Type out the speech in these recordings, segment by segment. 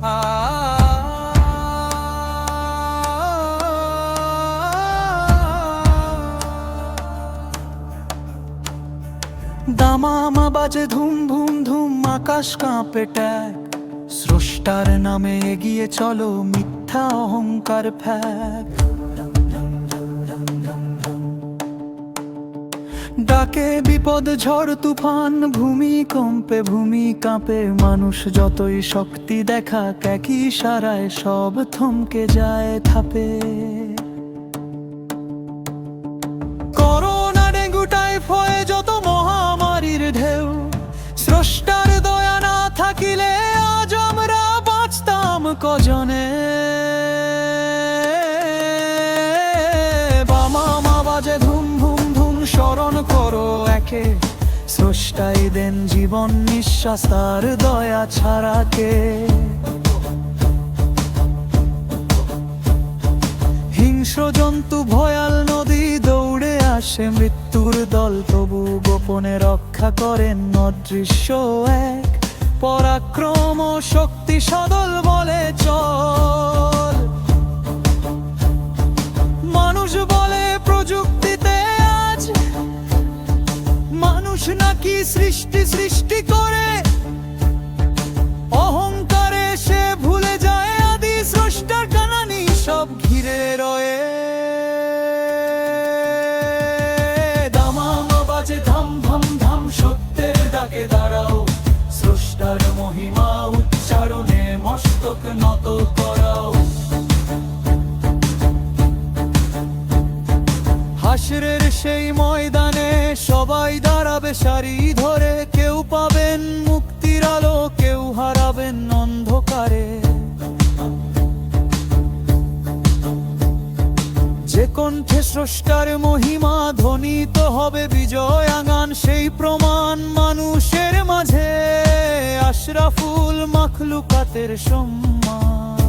দামামা বাজে ধুম ধুম ধুম আকাশ কাঁপে ট্যাক স্রষ্টার নামে এগিয়ে চলো মিথ্যা অহংকার ফ্যাক ডাকে বিপদ, ঝড়, তুফান ভূমি কম্পে ভূমি কাঁপে মানুষ যতই শক্তি দেখা একই সারায় সব থমকে যায় থাপে করোনা ডেঙ্গু, টাইফয়েড যত মহামারীর ঢেউ, স্রষ্টার দয়া না থাকিলে আজ আমরা বাঁচতাম কজনে। একে স্রষ্টাই দেন জীবন নিঃশ্বাস, তার দয়া ছাড়া কে? হিংস্র জন্তু ভয়াল নদী দৌড়ে আসে, মৃত্যুর দল তবু গোপনে রক্ষা করেন অদৃশ্য এক। পরাক্রম শক্তি সদল বলে চল। মানুষ বলে প্রযুক্তিতে মানুষ নাকি সৃষ্টি সৃষ্টি করে? অহংকারে সে ভুলে যায় আদি স্রষ্টার টানানি সব ঘিরে রয়ে। দামাম বাজে ধাম ধাম ধাম সত্যের ডাকে দাঁড়াও। স্রষ্টার মহিমা উচ্চারণে মস্তক নত করাও। হাসরের সেই ময়দানে সবাই দাঁড়াবে সারি ধরে কেউ পাবেন মুক্তির আলো, কেউ হারাবেন অন্ধকারে। যে কণ্ঠে স্রষ্টার মহিমা ধ্বনিত হবে বিজয় আগান, সেই প্রমাণ মানুষের মাঝে। আশরাফুল মখলুকাতের সম্মান।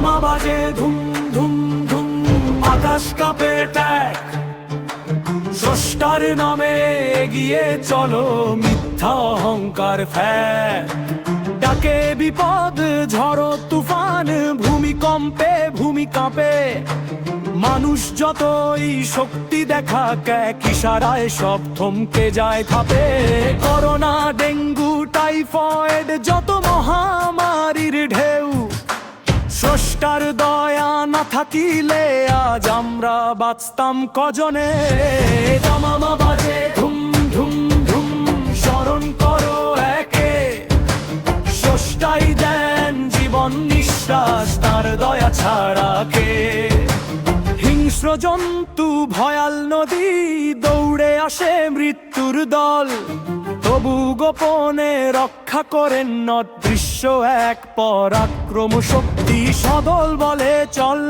দামামা বাজে, ধুম ধুম ধুম, আকাশ কাঁপে, ট্যাক। স্রষ্টার নামে এগিয়ে চলো, মিথ্যা অহংকার ফ্যাক। ডাকে বিপদ, ঝড় তুফান, ভূমিকম্পে, ভূমি কাঁপে। মানুষ যতই শক্তি দেখা এক ইশারায় সব থমকে যায় থাপে করোনা, ডেঙ্গু, টাইফয়েড, যত স্রষ্টার দয়া না থাকিলে আজ আমরা বাঁচতাম কজনে। দামামা বাজে ধুম ধুম ধুম স্মরণ করো একে। স্রষ্টাই দেন জীবন নিঃশ্বাস, তার দয়া ছাড়া কে? হিংস্র জন্তু, ভয়াল নদী, দৌড়ে আসে মৃত্যুর দল। তবু গোপনে রক্ষা করেন অদৃশ্য এক পরাক্রম শক্তি। সদল বলে চল।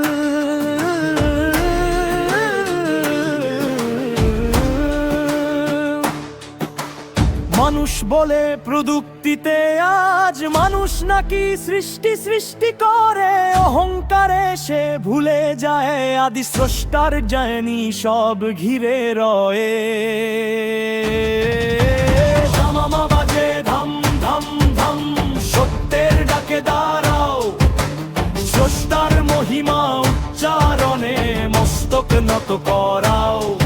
মানুষ বলে প্রযুক্তিতে আজ মানুষ নাকি সৃষ্টি সৃষ্টি করে, অহংকারে সে ভুলে যায়, আদি স্রষ্টার যায়নি সব ঘিরে রয়ে। স্রষ্টার মহিমা উচ্চারণে মস্তক নত করাও।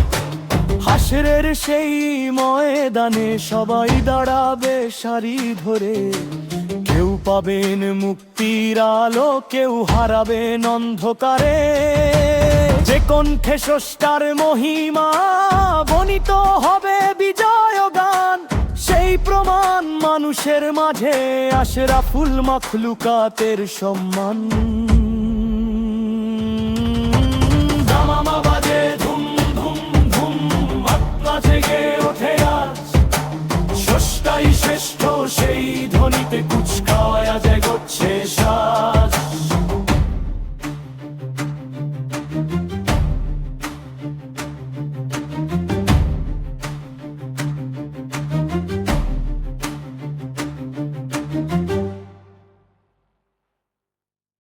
হাসরের সেই ময়দানে সবাই দাঁড়াবে সারি ধরে। কেউ পাবেন মুক্তির আলো, কেউ হারাবেন অন্ধকারে। যে কণ্ঠে স্রষ্টার মহিমা বনিত হবে বিজয় গান। সেই প্রমাণ মানুষের মাঝে, আশরাফুল মখলুকাতের সম্মান। জেগে ওঠে আজ। ষষ্ঠাই শ্রেষ্ঠ সেই ধ্বনিতে যায়